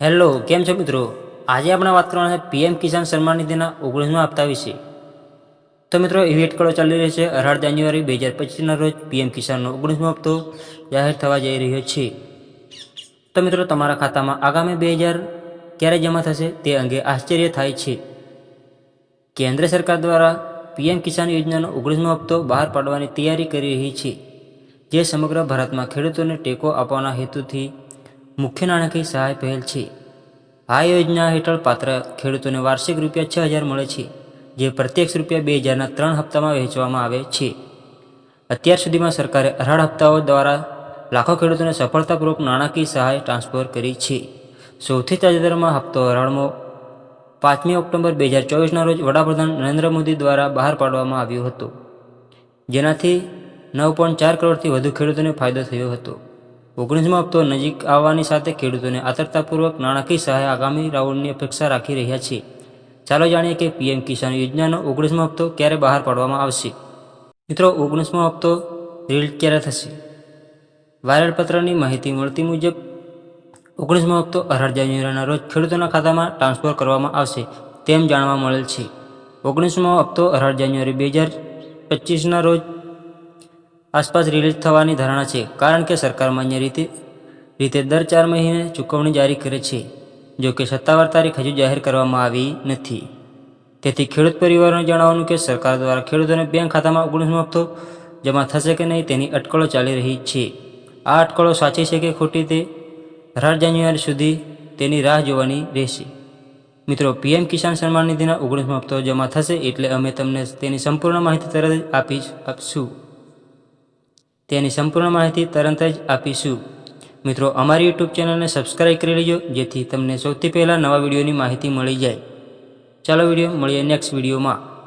Hello, કેમ છો મિત્રો? આજે આપણે વાત કરવાના છે પીએમ કિસાન સન્માન નિધિના ઓગણીસમાં હપ્તા વિશે. તો મિત્રો એવી અટકળો ચાલી રહી છે અઢાર જાન્યુઆરી બે હજાર પચીસના રોજ પીએમ કિસાનનો ઓગણીસમો હપ્તો જાહેર થવા જઈ રહ્યો છે. તો મિત્રો, તમારા ખાતામાં આગામી બે હજાર ક્યારે જમા થશે તે અંગે આશ્ચર્ય થાય છે. કેન્દ્ર સરકાર દ્વારા પીએમ કિસાન યોજનાનો ઓગણીસમો હપ્તો બહાર પાડવાની તૈયારી કરી રહી છે, જે સમગ્ર ભારતમાં ખેડૂતોને ટેકો આપવાના હેતુથી મુખ્ય નાણાકીય સહાય પહેલ છે. આ યોજના હેઠળ પાત્ર ખેડૂતોને વાર્ષિક રૂપિયા છ હજાર મળે છે, જે પ્રત્યક્ષ રૂપિયા બે હજારના ત્રણ હપ્તામાં વહેંચવામાં આવે છે. અત્યાર સુધીમાં સરકારે અઢાર હપ્તાઓ દ્વારા લાખો ખેડૂતોને સફળતાપૂર્વક નાણાકીય સહાય ટ્રાન્સફર કરી છે. સૌથી તાજેતરમાં હપ્તો અઢારમો પાંચમી ઓક્ટોબર બે હજાર ચોવીસના રોજ વડાપ્રધાન નરેન્દ્ર મોદી દ્વારા બહાર પાડવામાં આવ્યો હતો. જેનાથી નવ પોઈન્ટ ચાર કરોડથી વધુ ખેડૂતોને ફાયદો થયો હતો. ઓગણીસમો હપ્તો નજીક આવવાની સાથે ખેડૂતોને આતરતાપૂર્વક નાણાકીય સહાય આગામી રાઉન્ડની અપેક્ષા રાખી રહ્યા છે ચાલો જાણીએ કે પીએમ કિસાન યોજનાનો ઓગણીસમો હપ્તો ક્યારે બહાર પાડવામાં આવશે? મિત્રો, ઓગણીસમો હપ્તો રીલીઝ ક્યારે થશે? વાયરલ પત્રની માહિતી મળતી મુજબ, ઓગણીસમો હપ્તો અઢાર જાન્યુઆરીના રોજ ખેડૂતોના ખાતામાં ટ્રાન્સફર કરવામાં આવશે તેમ જાણવા મળેલ છે. ઓગણીસમો હપ્તો અઢાર જાન્યુઆરી બે હજાર પચીસના રોજ આસપાસ રિલીઝ થવાની ધારણા છે, કારણ કે સરકાર માન્ય રીતે રીતે દર ચાર મહિને ચૂકવણી જારી કરે છે, જો કે સત્તાવાર તારીખ હજુ જાહેર કરવામાં આવી નથી. તેથી ખેડૂત પરિવારોને જણાવવાનું કે સરકાર દ્વારા ખેડૂતોને બેંક ખાતામાં ઓગણીસમો હપ્તો જમા થશે કે નહીં તેની અટકળો ચાલી રહી છે. આ અટકળો સાચી છે કે ખોટી તે? અઢાર જાન્યુઆરી સુધી તેની રાહ જોવાની રહેશે. મિત્રો, પીએમ કિસાન સન્માન નિધિના ઓગણીસમો હપ્તો જમા થશે એટલે અમે તમને તેની સંપૂર્ણ માહિતી તરત આપી આપશું. તેની સંપૂર્ણ માહિતી તરત જ આપીશું. મિત્રો, અમારી યુટ્યુબ ચેનલને સબસ્ક્રાઈબ કરી લેજો, જેથી તમને સૌથી પહેલાં નવા વિડીયોની માહિતી મળી જાય. ચાલો વીડિયો મળીએ નેક્સ્ટ વિડીયોમાં.